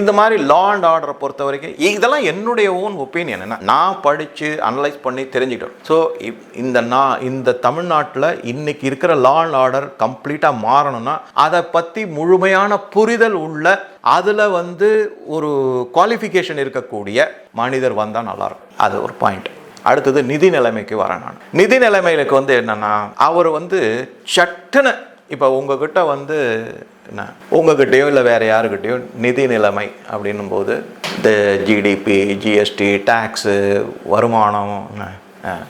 இந்த மாதிரி law and ஆர்டரை பொறுத்த வரைக்கும் இதெல்லாம் என்னுடைய ஓன் ஒப்பீனியன் என்ன? நான் படித்து அனலைஸ் பண்ணி தெரிஞ்சுக்கிட்டேன். ஸோ இந்த நான் இந்த தமிழ்நாட்டில் இன்னைக்கு இருக்கிற லா அண்ட் ஆர்டர் கம்ப்ளீட்டாக மாறணும்னா அதை பற்றி முழுமையான புரிதல் உள்ள அதில் வந்து ஒரு குவாலிஃபிகேஷன் இருக்கக்கூடிய மனிதர் வந்தால் நல்லாயிருக்கும். அது ஒரு பாயிண்ட் அடுத்தது நிதி நிலைமைக்கு வரேன் நான். நிதி நிலைமைகளுக்கு வந்து என்னன்னா அவர் வந்து சட்டுன்னு இப்போ உங்ககிட்ட வந்து என்ன? உங்ககிட்டயோ இல்லை வேற யாருக்கிட்டயோ நிதி நிலைமை அப்படின்னும் போது இந்த ஜிடிபி ஜிஎஸ்டி டேக்ஸு வருமானம்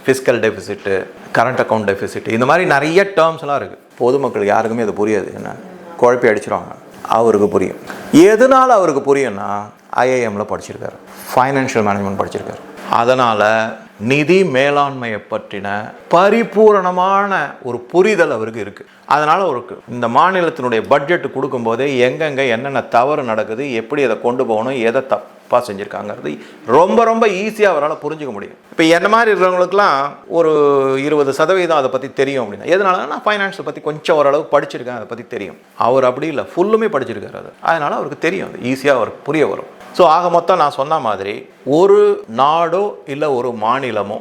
fiscal deficit current account deficit இந்த மாதிரி நிறைய டேர்ம்ஸ்லாம் இருக்குது பொதுமக்களுக்கு யாருக்குமே அது புரியாது. என்ன? குழப்பி அடிச்சிருவாங்க. அவருக்கு புரியும். எதனால் அவருக்கு புரியும்னா ஐஏஎம்மில் படிச்சிருக்காரு. ஃபைனான்ஷியல் மேனேஜ்மெண்ட் படிச்சிருக்காரு. அதனால் நிதி மேலாண்மையை பற்றின பரிபூரணமான ஒரு புரிதல் அவருக்கு இருக்குது அதனால் அவருக்கு இந்த மாநிலத்தினுடைய பட்ஜெட் கொடுக்கும்போதே எங்கெங்கே என்னென்ன தவறு நடக்குது எப்படி அதை கொண்டு போகணும் எதை தப்பாக செஞ்சுருக்காங்கிறது ரொம்ப ரொம்ப ஈஸியாக அவரால் புரிஞ்சுக்க முடியும். இப்போ என்ன மாதிரி இருக்கிறவங்களுக்குலாம் ஒரு இருபது சதவீதம் அதை பற்றி தெரியும் அப்படின்னா எதனால நான் ஃபைனான்ஸை பற்றி கொஞ்சம் ஓரளவு படிச்சிருக்கேன் அதை பற்றி தெரியும். அவர் அப்படி இல்லை ஃபுல்லுமே படிச்சிருக்காரு அது அதனால் அவருக்கு தெரியும் அது ஈஸியாக அவருக்கு புரிய வரும். ஸோ ஆக மொத்தம் நான் சொன்ன மாதிரி ஒரு நாடோ இல்லை ஒரு மாநிலமோ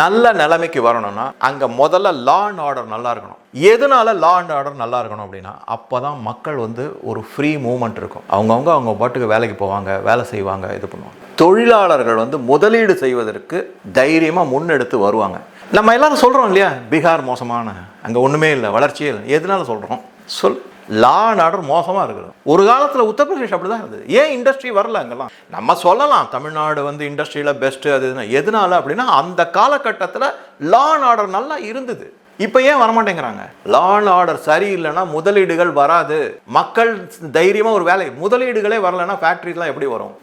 நல்ல நிலைமைக்கு வரணும்னா அங்கே முதல்ல லா அண்ட் ஆர்டர் நல்லா இருக்கணும். எதனால லா அண்ட் ஆர்டர் நல்லா இருக்கணும் அப்படின்னா அப்போ தான் மக்கள் வந்து ஒரு ஃப்ரீ மூமெண்ட் இருக்கும். அவங்கவுங்க அவங்க பாட்டுக்கு வேலைக்கு போவாங்க வேலை செய்வாங்க இது பண்ணுவாங்க. தொழிலாளர்கள் வந்து முதலீடு செய்வதற்கு தைரியமாக முன்னெடுத்து வருவாங்க. நம்ம எல்லாரும் சொல்கிறோம் இல்லையா? பீகார் மோசமான அங்கே ஒன்றுமே இல்லை வளர்ச்சியே இல்லை. எதனால சொல்கிறோம் சொல் லா அண்ட் ஆர்டர் மோசமாக இருக்குது. ஒரு காலத்தில் உத்தரப்பிரதேஷ் அப்படி தான் இருந்தது. ஏன் இண்டஸ்ட்ரி வரல அங்கெல்லாம்? நம்ம சொல்லலாம் தமிழ்நாடு வந்து இண்டஸ்ட்ரியில் பெஸ்ட்டு அது இதுன்னு. எதனால அப்படின்னா அந்த காலகட்டத்தில் லா அண்ட் ஆர்டர் நல்லா இருந்தது. இப்போ ஏன் வரமாட்டேங்கிறாங்க? லா அண்ட் ஆர்டர் சரியில்லைன்னா முதலீடுகள் வராது. மக்கள் தைரியமாக ஒரு வேலை. முதலீடுகளே வரலைன்னா ஃபேக்ட்ரிலாம் எப்படி வரும்?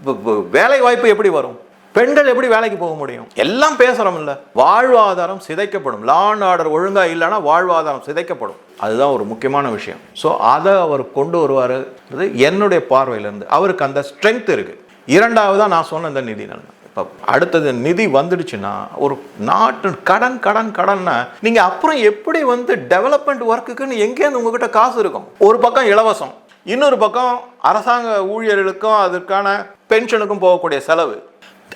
வேலை வாய்ப்பு எப்படி வரும்? பெண்கள் எப்படி வேலைக்கு போக முடியும்? எல்லாம் பேசுறோம் இல்ல வாழ்வாதாரம் சிதைக்கப்படும். லா அண்ட் ஆர்டர் ஒழுங்கா இல்லைன்னா வாழ்வாதாரம் சிதைக்கப்படும். அதுதான் ஒரு முக்கியமான விஷயம். ஸோ அதை அவர் கொண்டு வருவார் என்னுடைய பார்வையிலேருந்து. அவருக்கு அந்த ஸ்ட்ரென்த் இருக்கு. இரண்டாவதாக நான் சொன்ன இந்த நிதி நலன் இப்போ அடுத்தது நிதி வந்துடுச்சுன்னா ஒரு நாட்டு கடன் கடன் கடன்னா நீங்கள் அப்புறம் எப்படி வந்து டெவலப்மெண்ட் ஒர்க்குக்குன்னு எங்கேருந்து உங்ககிட்ட காசு இருக்கும்? ஒரு பக்கம் இலவசம் இன்னொரு பக்கம் அரசாங்க ஊழியர்களுக்கும் அதற்கான பென்ஷனுக்கும் போகக்கூடிய செலவு.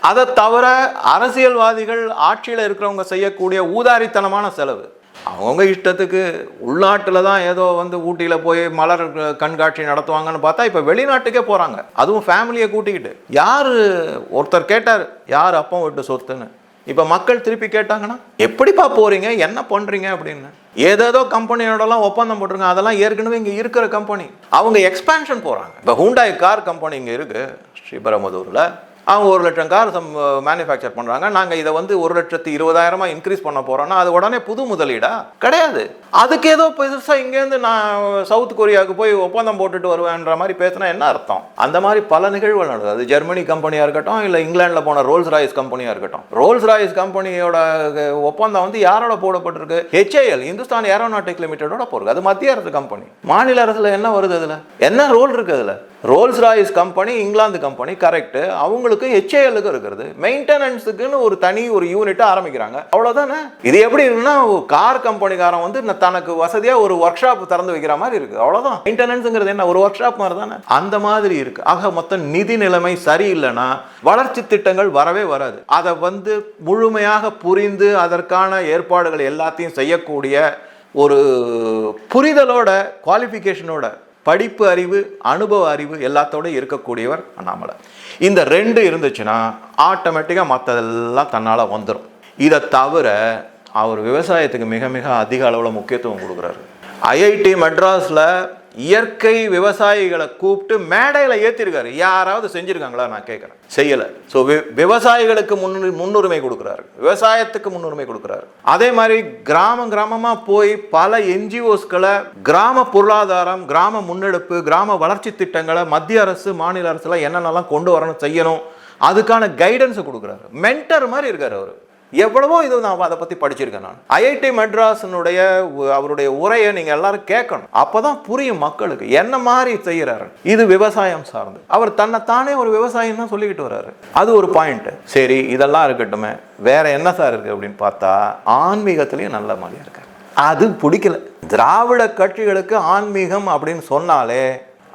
அதை தவிர அரசியல்வாதிகள் ஆட்சியில் இருக்கிறவங்க செய்யக்கூடிய ஊதாரித்தனமான செலவு. அவங்கவுங்க இஷ்டத்துக்கு உள்நாட்டில் தான் ஏதோ வந்து ஊட்டியில் போய் மலர் கண்காட்சி நடத்துவாங்கன்னு பார்த்தா இப்போ வெளிநாட்டுக்கே போகிறாங்க அதுவும் ஃபேமிலியை கூட்டிக்கிட்டு. யார் ஒருத்தர் கேட்டார் யார் அப்பம் விட்டு சொத்துன்னு? இப்போ மக்கள் திருப்பி கேட்டாங்கன்னா எப்படிப்பா போகிறீங்க என்ன பண்ணுறீங்க அப்படின்னு. ஏதேதோ கம்பெனியோடலாம் ஒப்பந்தம் போட்டிருங்க அதெல்லாம் ஏற்கனவே இங்கே இருக்கிற கம்பெனி. அவங்க எக்ஸ்பேன்ஷன் போகிறாங்க இப்போ ஹூண்டாய் கார் கம்பெனி இங்கே இருக்குது ஸ்ரீபெரம்புதூரில். அவங்க ஒரு லட்சம் கார் சம் மேனுஃபேக்சர் பண்ணுறாங்க நாங்கள் இதை வந்து ஒரு லட்சத்தி இருபதாயிரமா இன்க்ரீஸ் பண்ண போகிறோன்னா அது உடனே புது முதலீடா? கிடையாது. அதுக்கு ஏதோ பெருசாக இங்கேருந்து நான் சவுத் கொரியாவுக்கு போய் ஒப்பந்தம் போட்டுட்டு வருவேன்ற மாதிரி பேசினா என்ன அர்த்தம்? அந்த மாதிரி பல நிகழ்வுகள் நடக்குது. அது ஜெர்மனி கம்பெனியாக இருக்கட்டும் இல்லை இங்கிலாந்தில் போன ரோல்ஸ் ராய்ஸ் கம்பெனியாக இருக்கட்டும். ரோல்ஸ் ராய்ஸ் கம்பெனியோட ஒப்பந்தம் வந்து யாரோட போடப்பட்டிருக்கு? ஹெச்ஏஎல் இந்துஸ்தான் ஏரோநாட்டிக் லிமிடெடோட போகிறது அது மத்திய அரசு கம்பெனி மாநில அரசில் என்ன வருது அதில்? என்ன ரோல் இருக்குது அதில்? Rolls Royce company England company correct அவங்களுக்கு ஹெச்ஏஎலுக்கு இருக்கிறது. மெயின்டெனன்ஸுக்குன்னு ஒரு தனி ஒரு யூனிட்டை ஆரம்பிக்கிறாங்க. அவ்வளோதானே இது எப்படி இருக்குன்னா கார் கம்பெனிக்காரன் வந்து தனக்கு வசதியாக ஒரு ஒர்க் ஷாப் திறந்து வைக்கிற மாதிரி இருக்குது அவ்வளோதான் மெயின்டெனன்ஸுங்கிறது என்ன? ஒரு ஒர்க் ஷாப் மாதிரி தானே? அந்த மாதிரி இருக்குது ஆக மொத்தம் நிதி நிலைமை சரியில்லைன்னா வளர்ச்சி திட்டங்கள் வரவே வராது. அதை வந்து முழுமையாக புரிந்து அதற்கான ஏற்பாடுகள் எல்லாத்தையும் செய்யக்கூடிய ஒரு புரிதலோட குவாலிஃபிகேஷனோட படிப்பு அறிவு அனுபவ அறிவு எல்லாத்தோட இருக்கக்கூடியவர் அண்ணாமலை. இந்த ரெண்டு இருந்துச்சுன்னா ஆட்டோமேட்டிக்காக மற்றதெல்லாம் தன்னால் வந்துடும் இதை தவிர அவர் விவசாயத்துக்கு மிக மிக அதிக அளவில் முக்கியத்துவம் கொடுக்குறாரு. ஐஐடி மெட்ராஸில் இயற்கை விவசாயிகளை கூப்பிட்டு மேடையில் ஏற்றிருக்காரு யாராவது செஞ்சுருக்காங்களா? நான் கேட்குறேன் செய்யலை. ஸோ விவசாயிகளுக்கு முன்னு முன்னுரிமை கொடுக்குறாரு. விவசாயத்துக்கு முன்னுரிமை கொடுக்குறாரு. அதே மாதிரி கிராமம் கிராமமாக போய் பல என்ஜிஓஸ்களை கிராம பொருளாதாரம் கிராம முன்னெடுப்பு கிராம வளர்ச்சி திட்டங்களை மத்திய அரசு மாநில அரசுலாம் என்னென்னலாம் கொண்டு வரணும் செய்யணும் அதுக்கான கைடன்ஸை கொடுக்குறாரு. மென்டர் மாதிரி இருக்கார் அவர். எவ்வளவோ இது நான் அதை பற்றி படிச்சிருக்கேன் நான். ஐஐடி மெட்ராஸினுடைய அவருடைய உரையை நீங்கள் எல்லாரும் கேட்கணும். அப்போ தான் புரியும் மக்களுக்கு என்ன மாதிரி செய்கிறாரு இது விவசாயம் சார்ந்து. அவர் தன்னைத்தானே ஒரு விவசாயம் தான் சொல்லிக்கிட்டு வர்றாரு. அது ஒரு பாயிண்ட் சரி இதெல்லாம் இருக்கட்டுமே. வேற என்ன சார் இருக்கு அப்படின்னு பார்த்தா ஆன்மீகத்திலையும் நல்ல மாதிரி இருக்கார். அது பிடிக்கல. திராவிட கட்சிகளுக்கு ஆன்மீகம் அப்படின்னு சொன்னாலே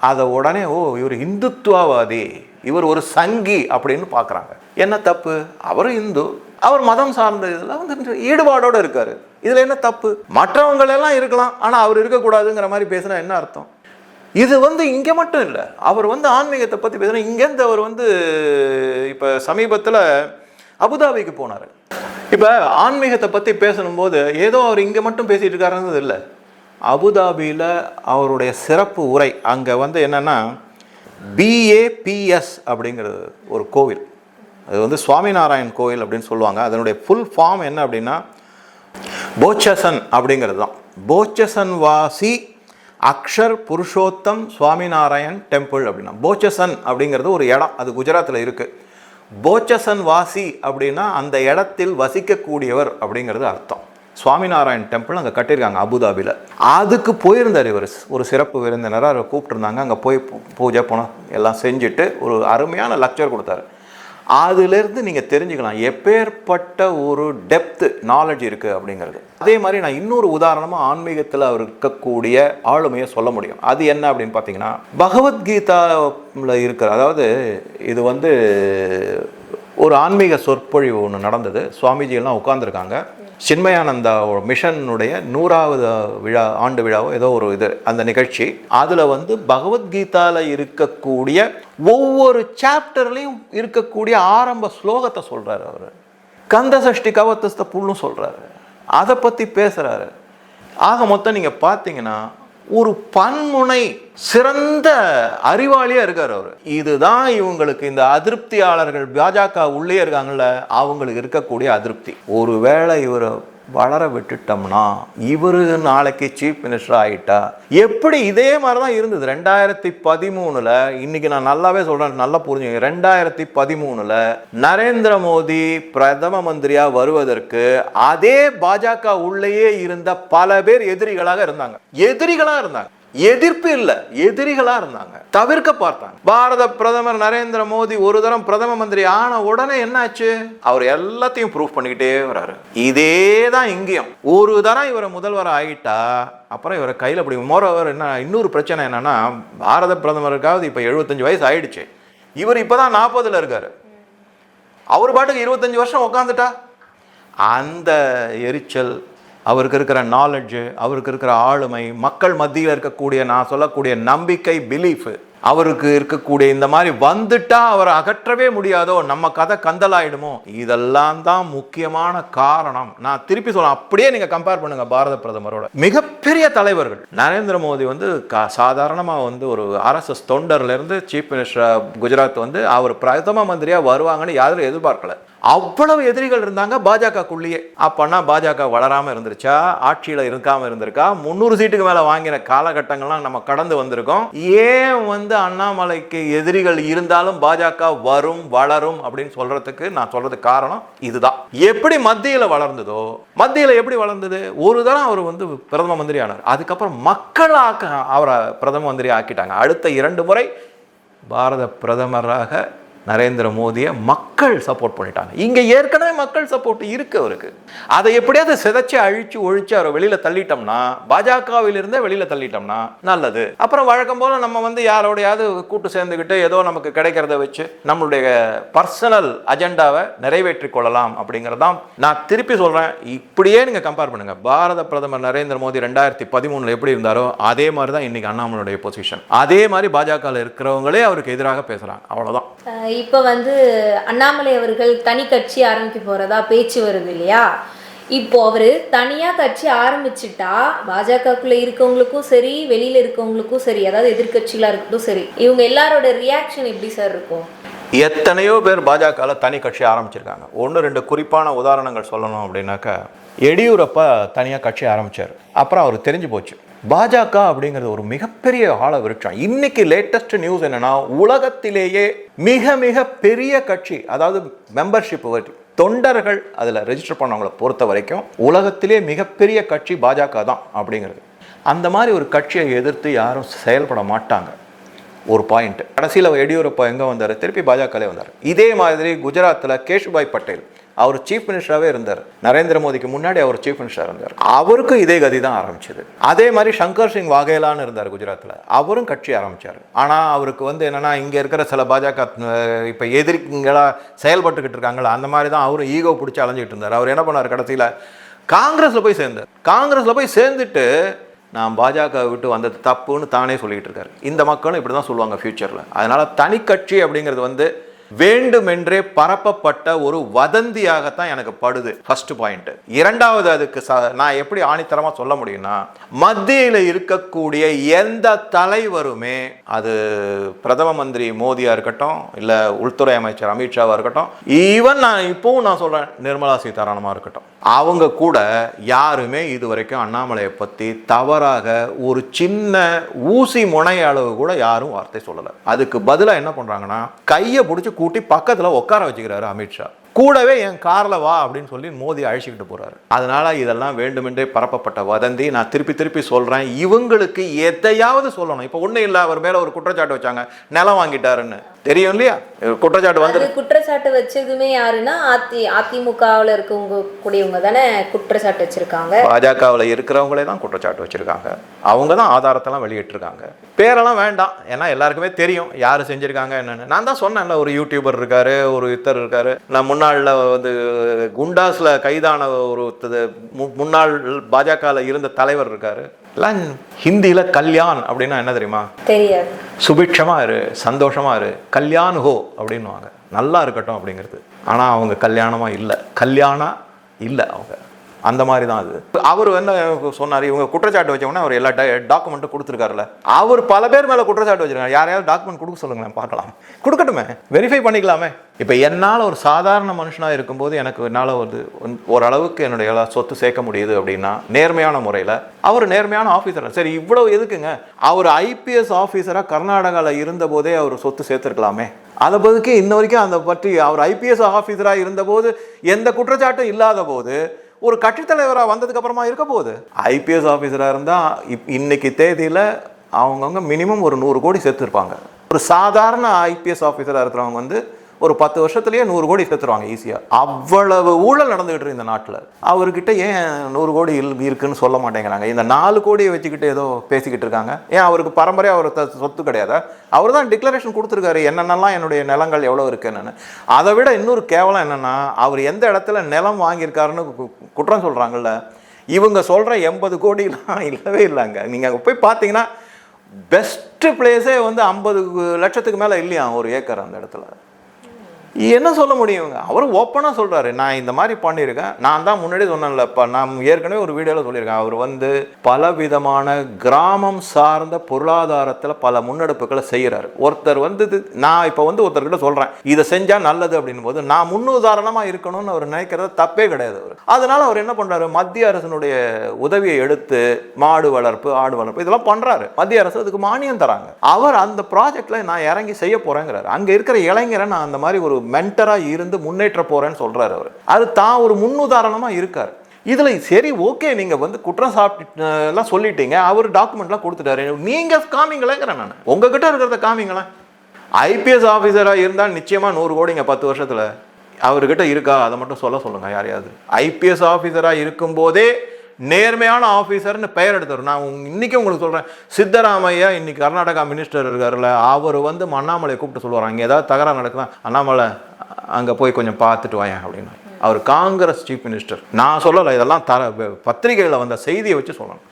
அதை உடனே ஓ இவர் இந்துத்துவவாதி இவர் ஒரு சங்கி அப்படின்னு பார்க்குறாங்க. என்ன தப்பு? அவரும் இந்து. அவர் மதம் சார்ந்த இதெல்லாம் வந்து ஈடுபாடோடு இருக்கார். இதில் என்ன தப்பு? மற்றவங்களெல்லாம் இருக்கலாம் ஆனால் அவர் இருக்கக்கூடாதுங்கிற மாதிரி பேசினா என்ன அர்த்தம்? இது வந்து இங்கே மட்டும் இல்லை. அவர் வந்து ஆன்மீகத்தை பற்றி பேசுனா இங்கேருந்து அவர் வந்து இப்போ சமீபத்தில் அபுதாபிக்கு போனார். இப்போ ஆன்மீகத்தை பற்றி பேசணும்போது ஏதோ அவர் இங்கே மட்டும் பேசிகிட்டு இருக்காருன்றது இல்லை. அபுதாபியில் அவருடைய சிறப்பு உரை அங்கே வந்து என்னென்னா பிஏபிஎஸ் அப்படிங்கிறது ஒரு கோவில். அது வந்து சுவாமிநாராயண் கோயில் அப்படின்னு சொல்லுவாங்க. அதனுடைய ஃபுல் ஃபார்ம் என்ன அப்படின்னா போச்சசன் அப்படிங்கிறது தான். போச்சசன் வாசி அக்ஷர் புருஷோத்தம் சுவாமிநாராயண் டெம்பிள் அப்படின்னா. போச்சசன் அப்படிங்கிறது ஒரு இடம் அது குஜராத்தில் இருக்குது போச்சசன் வாசி அப்படின்னா அந்த இடத்தில் வசிக்கக்கூடியவர் அப்படிங்கிறது அர்த்தம். சுவாமிநாராயண் டெம்பிள் அங்கே கட்டியிருக்காங்க அபுதாபியில் அதுக்கு போயிருந்தார் இவர். ஒரு சிறப்பு விருந்தினராக அவரை கூப்பிட்டுருந்தாங்க. அங்கே போய் பூஜை போனால் எல்லாம் செஞ்சுட்டு ஒரு அருமையான லெக்சர் கொடுத்தாரு. அதுலேருந்து நீங்கள் தெரிஞ்சுக்கலாம் எப்பேற்பட்ட ஒரு டெப்த்து நாலேஜ் இருக்குது அப்படிங்கிறது. அதே மாதிரி நான் இன்னொரு உதாரணமாக ஆன்மீகத்தில் அவர் இருக்கக்கூடிய ஆளுமையை சொல்ல முடியும். அது என்ன அப்படின்னு பார்த்தீங்கன்னா பகவத்கீதாவில் இருக்கிற அதாவது இது வந்து ஒரு ஆன்மீக சொற்பொழிவு ஒன்று நடந்தது. சுவாமிஜியெல்லாம் உட்காந்துருக்காங்க சின்மயானந்தா மிஷனுடைய நூறாவது விழா ஆண்டு விழாவோ ஏதோ ஒரு இது அந்த நிகழ்ச்சி. அதில் வந்து பகவத்கீதாவில் இருக்கக்கூடிய ஒவ்வொரு சாப்டர்லையும் இருக்கக்கூடிய ஆரம்ப ஸ்லோகத்தை சொல்கிறாரு அவர். கந்த சஷ்டி கவத்தஸ்த புல்லும் சொல்கிறாரு அதை பற்றி பேசுகிறாரு ஆக மொத்தம் நீங்கள் பார்த்தீங்கன்னா ஒரு பன்முனை சிறந்த அறிவாளியாக இருக்கார் அவர். இதுதான் இவங்களுக்கு இந்த அதிருப்தியாளர்கள் பாஜக உள்ளே இருக்காங்கல்ல அவங்களுக்கு இருக்கக்கூடிய அதிருப்தி. ஒருவேளை இவர் வளர விட்டுட்டோம்னா இவரு நாளைக்கு சீஃப் மினிஸ்டர் ஆகிட்டா எப்படி இதே மாதிரி தான் இருந்தது. ரெண்டாயிரத்தி பதிமூணில் இன்னைக்கு நான் நல்லாவே சொல்கிறேன் நல்லா புரிஞ்சுங்க. ரெண்டாயிரத்தி பதிமூணில் நரேந்திர மோடி பிரதம மந்திரியாக வருவதற்கு அதே பாஜக உள்ளேயே இருந்த பல பேர் எதிரிகளாக இருந்தாங்க. எதிரிகளாக இருந்தாங்க. எதிர்ப்பு இல்லை எதிரிகளா இருந்தாங்க. தவிர்க்க பார்த்தாங்க. பாரத பிரதமர் நரேந்திர மோடி ஒரு தரம் பிரதம மந்திரி ஆன உடனே என்னாச்சு? அவர் எல்லாத்தையும் ப்ரூவ் பண்ணிக்கிட்டே வராரு. இதே தான் இங்கேயும். ஒரு தரம் இவரை முதல்வர் ஆகிட்டா அப்புறம் இவரை கையில் அப்படி மோரவர் என்ன இன்னொரு பிரச்சனை என்னன்னா பாரத பிரதமருக்காவது இப்போ எழுபத்தஞ்சு வயசு ஆயிடுச்சு. இவர் இப்போதான் நாற்பதுல இருக்காரு. அவர் பாட்டுக்கு இருபத்தஞ்சு வருஷம் உட்காந்துட்டா அந்த எரிச்சல் அவருக்கு இருக்கிற நாலெட்ஜு அவருக்கு இருக்கிற ஆளுமை மக்கள் மத்தியில் இருக்கக்கூடிய நான் சொல்லக்கூடிய நம்பிக்கை பிலீஃபு அவருக்கு இருக்கக்கூடிய இந்த மாதிரி வந்துட்டா அவரை அகற்றவே முடியாதோ நம்ம கதை கந்தலாயிடுமோ? இதெல்லாம் தான் முக்கியமான காரணம். நான் திருப்பி சொல்ல அப்படியே நீங்க கம்பேர் பண்ணுங்க பாரத பிரதமரோட. மிகப்பெரிய தலைவர்கள். நரேந்திர மோடி வந்து கா சாதாரணமாக வந்து ஒரு ஆர்எஸ்எஸ் தொண்டர்ல இருந்து சீஃப் மினிஸ்டர் குஜராத் வந்து அவர் பிரதம மந்திரியா வருவாங்கன்னு யாரும் எதிர்பார்க்கல. அவ்வளவு எதிரிகள் இருந்தாங்க பாஜகக்குள்ளேயே. அப்பன்னா பாஜக வளராம இருந்துருச்சா? ஆட்சியில இருக்காம இருந்திருக்கா? முந்நூறு சீட்டுக்கு மேல வாங்கின காலகட்டங்கள்லாம் நம்ம கடந்து வந்திருக்கோம். ஏன் வந்து அண்ணாமலைக்கு எதிரிகள் இருந்தாலும் பாஜக வரும் வளரும் அப்படின்னு சொல்றதுக்கு நான் சொல்றதுக்கு காரணம் இதுதான். எப்படி மத்தியில் வளர்ந்ததோ மத்தியில் எப்படி வளர்ந்தது? ஒரு தரம் அவர் வந்து பிரதம மந்திரி ஆனார் அதுக்கப்புறம் மக்களாக அவரை பிரதம மந்திரி ஆக்கிட்டாங்க அடுத்த இரண்டு முறை பாரத பிரதமராக நரேந்திர மோடியை மக்கள் சப்போர்ட் பண்ணிட்டாங்க. இங்கே ஏற்கனவே மக்கள் சப்போர்ட் இருக்கு அவருக்கு. அதை எப்படியாவது சிதைச்சு அழிச்சு ஒழிச்சு அவரை வெளியில் தள்ளிட்டோம்னா பாஜகவில் இருந்தே தள்ளிட்டோம்னா நல்லது. அப்புறம் வழக்கம் போல் நம்ம வந்து யாரோடையாவது கூட்டு சேர்ந்துக்கிட்டு ஏதோ நமக்கு கிடைக்கிறத வச்சு நம்மளுடைய பர்சனல் அஜெண்டாவை நிறைவேற்றிக் கொள்ளலாம் அப்படிங்கறதான் நான் திருப்பி சொல்கிறேன் இப்படியே நீங்கள் கம்பேர் பண்ணுங்கள் பாரத பிரதமர் நரேந்திர மோடி ரெண்டாயிரத்தி பதிமூணில் எப்படி இருந்தாரோ அதே மாதிரி தான் இன்னைக்கு அண்ணாமலையுடைய பொசிஷன் அதே மாதிரி பாஜகவில் இருக்கிறவங்களே அவருக்கு எதிராக பேசுகிறாங்க அவ்வளோதான் இப்போ வந்து அண்ணாமலை அவர்கள் தனி கட்சி ஆரம்பிக்க போகிறதா பேச்சு வருது இல்லையா? இப்போ அவர் தனியாக கட்சி ஆரம்பிச்சுட்டா பாஜகக்குள்ளே இருக்கவங்களுக்கும் சரி வெளியில் இருக்கவங்களுக்கும் சரி அதாவது எதிர்கட்சிகளாக இருக்கட்டும் சரி இவங்க எல்லாரோட ரியாக்ஷன் எப்படி சார் இருக்கும்? எத்தனையோ பேர் பாஜகவில் தனி கட்சி ஆரம்பிச்சிருக்காங்க. ஒன்று ரெண்டு குறிப்பான உதாரணங்கள் சொல்லணும் அப்படின்னாக்கா எடியூரப்பா தனியாக கட்சி ஆரம்பிச்சார். அப்புறம் அவர் தெரிஞ்சு போச்சு. பாஜக அப்படிங்கிறது ஒரு மிகப்பெரிய ஆழ விருட்சம் இன்னைக்கு லேட்டஸ்ட் நியூஸ் என்னன்னா உலகத்திலேயே மிக மிக பெரிய கட்சி அதாவது மெம்பர்ஷிப் தொண்டர்கள் அதில் ரெஜிஸ்டர் பண்ணவங்களை பொறுத்த வரைக்கும் உலகத்திலே மிகப்பெரிய கட்சி பாஜக தான் அப்படிங்கிறது. அந்த மாதிரி ஒரு கட்சியை எதிர்த்து யாரும் செயல்பட மாட்டாங்க. ஒரு பாயிண்ட் கடைசியில் எடியூரப்பா எங்கே வந்தார்? திருப்பி பாஜகலே வந்தார். இதே மாதிரி குஜராத்தில் கேஷுபாய் பட்டேல். அவர் சீஃப் மினிஸ்டராகவே இருந்தார். நரேந்திர மோடிக்கு முன்னாடி அவர் சீஃப் மினிஸ்டராக இருந்தார். அவருக்கும் இதே கதி தான் ஆரம்பிச்சது. அதே மாதிரி சங்கர் சிங் வாகேலான்னு இருந்தார் குஜராத்தில் அவரும் கட்சி ஆரம்பிச்சார். ஆனால் அவருக்கு வந்து என்னென்னா இங்கே இருக்கிற சில பாஜக இப்போ எதிரிங்களாக செயல்பட்டுக்கிட்டு இருக்காங்களா அந்த மாதிரி தான் அவரும் ஈகோ பிடிச்சி அலைஞ்சிட்டு இருந்தார். அவர் என்ன பண்ணார் கடைசியில்? காங்கிரஸில் போய் சேர்ந்தார். காங்கிரஸில் போய் சேர்ந்துட்டு நான் பாஜக விட்டு வந்தது தப்புன்னு தானே சொல்லிக்கிட்டு இருக்காரு. இந்த மக்களும் இப்படி தான் சொல்லுவாங்க ஃப்யூச்சரில் அதனால் தனி கட்சி அப்படிங்கிறது வந்து வேண்டுமென்றே பரப்பப்பட்ட ஒரு வதந்தியாகத்தான் எனக்கு படுது. ஃபர்ஸ்ட் பாயிண்ட் இரண்டாவது அதுக்கு நான் எப்படி ஆணித்தரமாக சொல்ல முடியும்னா மத்தியில் இருக்கக்கூடிய எந்த தலைவருமே அது பிரதம மந்திரி மோடியா இருக்கட்டும் இல்லை உள்துறை அமைச்சர் அமித்ஷாவா இருக்கட்டும் ஈவன் நான் இப்போவும் நான் சொல்றேன் நிர்மலா சீதாராமனா இருக்கட்டும் அவங்க கூட யாருமே இது வரைக்கும் அண்ணாமலையை பற்றி தவறாக ஒரு சின்ன ஊசி முனை அளவு கூட யாரும் வார்த்தை சொல்லலை. அதுக்கு பதிலாக என்ன பண்ணுறாங்கன்னா கையை பிடிச்சி கூட்டி பக்கத்தில் உட்கார வச்சுக்கிறாரு அமித்ஷா. கூடவே என் காரில் வா அப்படின்னு சொல்லி மோதி அழைச்சிக்கிட்டு போறாரு. அதனால இதெல்லாம் வேண்டுமென்றே பரப்பப்பட்ட வதந்தி நான் திருப்பி திருப்பி சொல்றேன். இவங்களுக்கு எதையாவது சொல்லணும். இப்போ ஒன்றும் இல்லை அவர் மேலே ஒரு குற்றச்சாட்டு வச்சாங்க. நிலம் வாங்கிட்டாருன்னு. தெரியும் இல்லையா? குற்றச்சாட்டு வந்து குற்றச்சாட்டு வச்சதுமே யாருன்னா அதி அதிமுகவில் இருக்கவங்க கூடியவங்க தானே குற்றச்சாட்டு வச்சிருக்காங்க. பாஜகவில் இருக்கிறவங்களே தான் குற்றச்சாட்டு வச்சிருக்காங்க. அவங்க தான் ஆதாரத்தெல்லாம் வெளியிட்டிருக்காங்க. பேரெல்லாம் வேண்டாம். ஏன்னா எல்லாருக்குமே தெரியும் யார் செஞ்சிருக்காங்க என்னன்னு. நான் தான் சொன்னேன்ல ஒரு யூடியூபர் இருக்காரு ஒரு இத்தர் இருக்காரு. நான் முன்னாள்ல வந்து குண்டாஸ்ல கைதான ஒரு முன்னாள் பாஜகவில் இருந்த தலைவர் இருக்காரு. எல்லாம் ஹிந்தியில கல்யாண் அப்படின்னா என்ன தெரியுமா? தெரியாது. சுபிட்சமா இரு சந்தோஷமா இரு கல்யாண் ஹோ அப்படின்னுவாங்க. நல்லா இருக்கட்டும் அப்படிங்கிறது. ஆனா அவங்க கல்யாணமா இல்லை. கல்யாணம் இல்லை அவங்க. அந்த மாதிரி தான் அது. அவர் என்ன சொன்னார்? இவங்க குற்றச்சாட்டு வச்சவொடனே அவர் எல்லா டாக்குமெண்ட்டும் கொடுத்துருக்காருல்ல அவர் பல பேர் மேலே குற்றச்சாட்டு வச்சிருக்காரு யாரையாவது டாக்குமெண்ட் கொடுக்க சொல்லுங்களேன் பார்க்கலாம். கொடுக்கட்டுமே. வெரிஃபை பண்ணிக்கலாமே. இப்போ என்னால் ஒரு சாதாரண மனுஷனாக இருக்கும்போது எனக்கு என்னால் வந்து ஓரளவுக்கு என்னுடைய சொத்து சேர்க்க முடியுது அப்படின்னா நேர்மையான முறையில் அவர் நேர்மையான ஆஃபீஸர் சரி இவ்வளவு எதுக்குங்க? அவர் ஐபிஎஸ் ஆஃபீஸராக கர்நாடகாவில் இருந்தபோதே அவர் சொத்து சேர்த்துருக்கலாமே. அதை பதுக்கி இன்ன வரைக்கும் அந்த பற்றி அவர் ஐபிஎஸ் ஆஃபீஸராக இருந்தபோது எந்த குற்றச்சாட்டும் இல்லாத போது ஒரு கட்சித்தலைவராக வந்ததுக்கப்புறமா இருக்க போகுது? ஐபிஎஸ் ஆஃபீஸராக இருந்தால் இப் இன்னைக்கு தேதியில் அவங்கவுங்க மினிமம் ஒரு நூறு கோடி சேர்த்துருப்பாங்க. ஒரு சாதாரண ஐபிஎஸ் ஆஃபீஸராக இருக்கிறவங்க வந்து ஒரு பத்து வருஷத்துலேயே நூறு கோடி சேர்த்துருவாங்க ஈஸியாக அவ்வளவு ஊழல் நடந்துகிட்டு இந்த நாட்டில். அவர்கிட்ட ஏன் நூறு கோடி இருக்குன்னு சொல்ல மாட்டேங்கிறாங்க? இந்த நாலு கோடியை வச்சுக்கிட்டு ஏதோ பேசிக்கிட்டு இருக்காங்க. ஏன் அவருக்கு பரம்பரையாக அவர் சொத்து கிடையாதா? அவர் தான் டிக்ளரேஷன் கொடுத்துருக்காரு என்னென்னலாம் என்னுடைய நிலங்கள் எவ்வளோ இருக்குன்னு. அதை விட இன்னொரு கேவலம் என்னென்னா அவர் எந்த இடத்துல நிலம் வாங்கியிருக்காருன்னு கு- குற்றம் சொல்கிறாங்கல்ல இவங்க சொல்கிற எண்பது கோடிலாம் இல்லவே இல்லைங்க. நீங்கள் அங்கே போய் பார்த்தீங்கன்னா பெஸ்ட்டு பிளேஸே வந்து ஐம்பது லட்சத்துக்கு மேலே இல்லையா ஒரு ஏக்கர் அந்த இடத்துல. என்ன சொல்ல முடியுங்க? அவர் ஓப்பனாக சொல்கிறாரு நான் இந்த மாதிரி பண்ணியிருக்கேன். நான் தான் முன்னாடி சொன்னேன்ல இப்போ நான் ஏற்கனவே ஒரு வீடியோவில் சொல்லியிருக்கேன். அவர் வந்து பல விதமான கிராமம் சார்ந்த பொருளாதாரத்தில் பல முன்னெடுப்புகளை செய்கிறாரு ஒருத்தர் வந்து இது- நான் இப்போ வந்து ஒருத்தர்கிட்ட சொல்கிறேன் இதை செஞ்சால் நல்லது அப்படின்னும் போது நான் முன்னுதாரணமாக இருக்கணும்னு அவர் நினைக்கிறது தப்பே கிடையாது அவர். அதனால் அவர் என்ன பண்ணுறாரு மத்திய அரசினுடைய உதவியை எடுத்து மாடு வளர்ப்பு ஆடு வளர்ப்பு இதெல்லாம் பண்ணுறாரு மத்திய அரசு அதுக்கு மானியம் தராங்க. அவர் அந்த ப்ராஜெக்டில் நான் இறங்கி செய்ய போகிறேங்கிறாரு அங்கே இருக்கிற இளைஞரை நான் அந்த மாதிரி ஒரு மென்டராக இருந்து முன்னேற்ற போகிறேன்னு சொல்கிறார் அவர். அது தான் ஒரு முன்னுதாரணமாக இருக்கார். இதில் சரி ஓகே நீங்கள் வந்து குற்றம் சாப்பிட்டு எல்லாம் சொல்லிட்டீங்க. அவர் டாக்குமெண்ட்லாம் கொடுத்துட்டாரு. நீங்கள் காமிங்களேங்கிறேன் நான். உங்ககிட்ட இருக்கிறத காமிங்களேன். ஐபிஎஸ் ஆஃபீஸராக இருந்தால் நிச்சயமாக நூறு கோடிங்க பத்து வருஷத்தில். அவர்கிட்ட இருக்கா? அதை மட்டும் சொல்ல சொல்லுங்கள் யாரையாவது. ஐபிஎஸ் ஆஃபீஸராக இருக்கும்போதே நேர்மையான ஆஃபீஸர்னு பெயர் எடுத்தார் நான் இன்றைக்கி உங்களுக்கு சொல்கிறேன் சித்தராமையா இன்னைக்கு கர்நாடகா மினிஸ்டர் இருக்கார்ல அவர் வந்து அண்ணாமலையை கூப்பிட்டு சொல்லுவார். அங்கே ஏதாவது தகராறு நடக்குதா? அண்ணாமலை அங்கே போய் கொஞ்சம் பார்த்துட்டு வாயேன் அப்படின்னு. அவர் காங்கிரஸ் சீஃப் மினிஸ்டர் நான் சொல்லலை இதெல்லாம் தர பத்திரிகையில் வந்த செய்தியை வச்சு சொல்லணும்.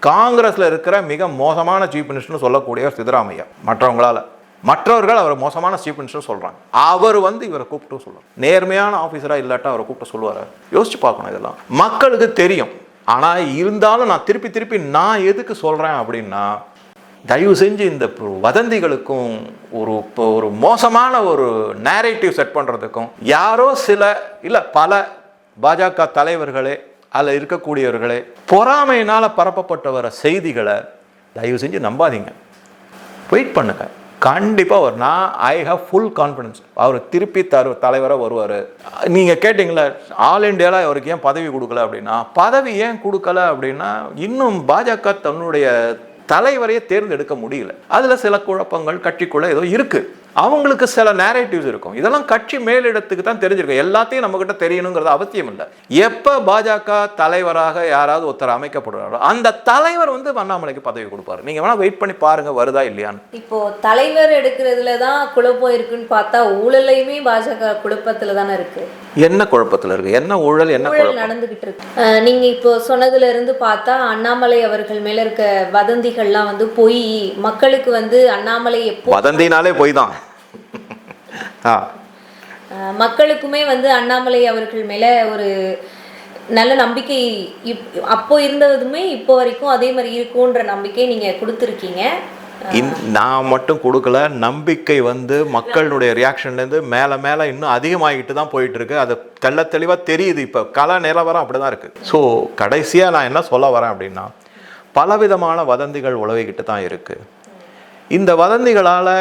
காங்கிரஸில் இருக்கிற மிக மோசமான சீஃப் மினிஸ்டர்னு சொல்லக்கூடிய சித்தராமையா மற்றவங்களால். மற்றவர்கள் அவர் மோசமான சீஃப் மினிஸ்டர் சொல்கிறாங்க அவர் வந்து இவரை கூப்பிட்டு சொல்லுவார் நேர்மையான ஆஃபீஸராக இல்லாட்டா அவரை கூப்பிட்டு சொல்லுவார். யோசிச்சு பார்க்கணும் இதெல்லாம். மக்களுக்கு தெரியும். ஆனால் இருந்தாலும் நான் திருப்பி திருப்பி நான் எதுக்கு சொல்கிறேன் அப்படின்னா தயவு செஞ்சு இந்த வதந்திகளுக்கும் ஒரு இப்போ ஒரு மோசமான ஒரு நேரேட்டிவ் செட் பண்ணுறதுக்கும் யாரோ சில இல்லை பல பாஜக தலைவர்களே அதில் இருக்கக்கூடியவர்களே பொறாமையினால் பரப்பப்பட்டு வர செய்திகளை தயவு செஞ்சு நம்பாதீங்க. வெயிட் பண்ணுங்கள் கண்டிப்பாக அவர் நான் ஐ ஹவ் ஃபுல் கான்ஃபிடன்ஸ் அவர் திருப்பி தரு தலைவராக வருவார். நீங்கள் கேட்டிங்களே ஆல் இண்டியாவில் அவருக்கு ஏன் பதவி கொடுக்கல அப்படின்னா பதவி ஏன் கொடுக்கல அப்படின்னா இன்னும் பாஜக தன்னுடைய தலைவரையே தேர்ந்தெடுக்க முடியல. அதில் சில குழப்பங்கள் கட்சிக்குள்ளே ஏதோ இருக்குது அவங்களுக்கு சில நேரேட்டிவ்ஸ் இருக்கும். இதெல்லாம் கட்சி மேலிடத்துக்கு தான் தெரிஞ்சிருக்கும் எல்லாத்தையும் நம்மக்கிட்ட தெரியணுங்கிறது அவசியம் இல்லை. எப்போ பாஜக தலைவராக யாராவது ஒருத்தர் அமைக்கப்படுறாரோ அந்த தலைவர் வந்து அண்ணாமலைக்கு பதவி கொடுப்பாரு. நீங்கள் வேணால் வெயிட் பண்ணி பாருங்க வருதா இல்லையான்னு. இப்போ தலைவர் எடுக்கிறதுல தான் குழப்பம் இருக்குன்னு பார்த்தா ஊழலையுமே பாஜக குழப்பத்துல தானே இருக்கு. என்ன குழப்பத்தில் இருக்கு? என்ன ஊழல் என்ன ஊழல் நடந்துகிட்டு இருக்கு. நீங்க இப்போ சொன்னதுல இருந்து பார்த்தா அண்ணாமலை அவர்கள் மேல இருக்க வதந்திகள்லாம் வந்து பொய் மக்களுக்கு வந்து அண்ணாமலை எப்போ வதந்தினாலே போய் தான். ஆ. மக்களுக்குமே வந்து அண்ணாமலை அவர்கள் மேல ஒரு நல்ல நம்பிக்கை இப் அப்போ இருந்ததுமே இப்போ வரைக்கும் அதே மாதிரி இருக்குன்ற நம்பிக்கை நீங்க கொடுத்துருக்கீங்க. நான் மட்டும் கொடுக்கல நம்பிக்கை வந்து மக்களுடைய ரியாக்ஷன்லேருந்து மேலே மேலே இன்னும் அதிகமாகிட்டு தான் போயிட்டு இருக்கு அது தெள்ள தெளிவாக தெரியுது இப்போ. கல நிலவரம் அப்படி தான் இருக்குது ஸோ கடைசியாக நான் என்ன சொல்ல வரேன் அப்படின்னா பலவிதமான வதந்திகள் உலவிக்கிட்டு தான் இருக்குது இந்த வதந்திகளால்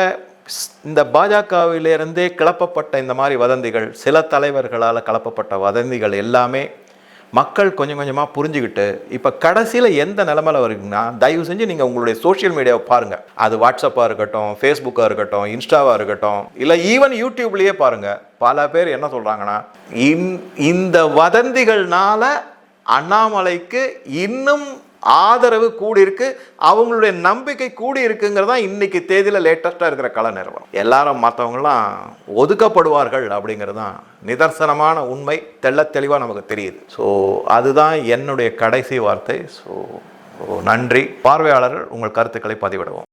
இந்த பாஜகவிலிருந்தே கிளப்பப்பட்ட இந்த மாதிரி வதந்திகள் சில தலைவர்களால் கிளப்பப்பட்ட வதந்திகள் எல்லாமே மக்கள் கொஞ்சம் கொஞ்சமாக புரிஞ்சுக்கிட்டு இப்போ கடைசியில் எந்த நிலமையில வருதுன்னா தயவு செஞ்சு நீங்கள் உங்களுடைய சோஷியல் மீடியாவை பாருங்கள் அது வாட்ஸ்அப்பாக இருக்கட்டும் ஃபேஸ்புக்காக இருக்கட்டும் இன்ஸ்டாவாக இருக்கட்டும் இல்லை ஈவன் யூடியூப்லேயே பாருங்கள் பல பேர் என்ன சொல்கிறாங்கன்னா இந்த வதந்திகள்னால அண்ணாமலைக்கு இன்னும் ஆதரவு கூடி இருக்கு அவங்களுடைய நம்பிக்கை கூடி இருக்குங்கிறது தான் இன்னைக்கு தேதியில் லேட்டஸ்ட்டாக இருக்கிற கலை நிறுவனம். எல்லாரும் மற்றவங்களாம் ஒதுக்கப்படுவார்கள் அப்படிங்கிறது தான் நிதர்சனமான உண்மை தெள்ள தெளிவாக நமக்கு தெரியுது. ஸோ அதுதான் என்னுடைய கடைசி வார்த்தை. ஸோ நன்றி. பார்வையாளர்கள் உங்கள் கருத்துக்களை பதிவிடுவோம்.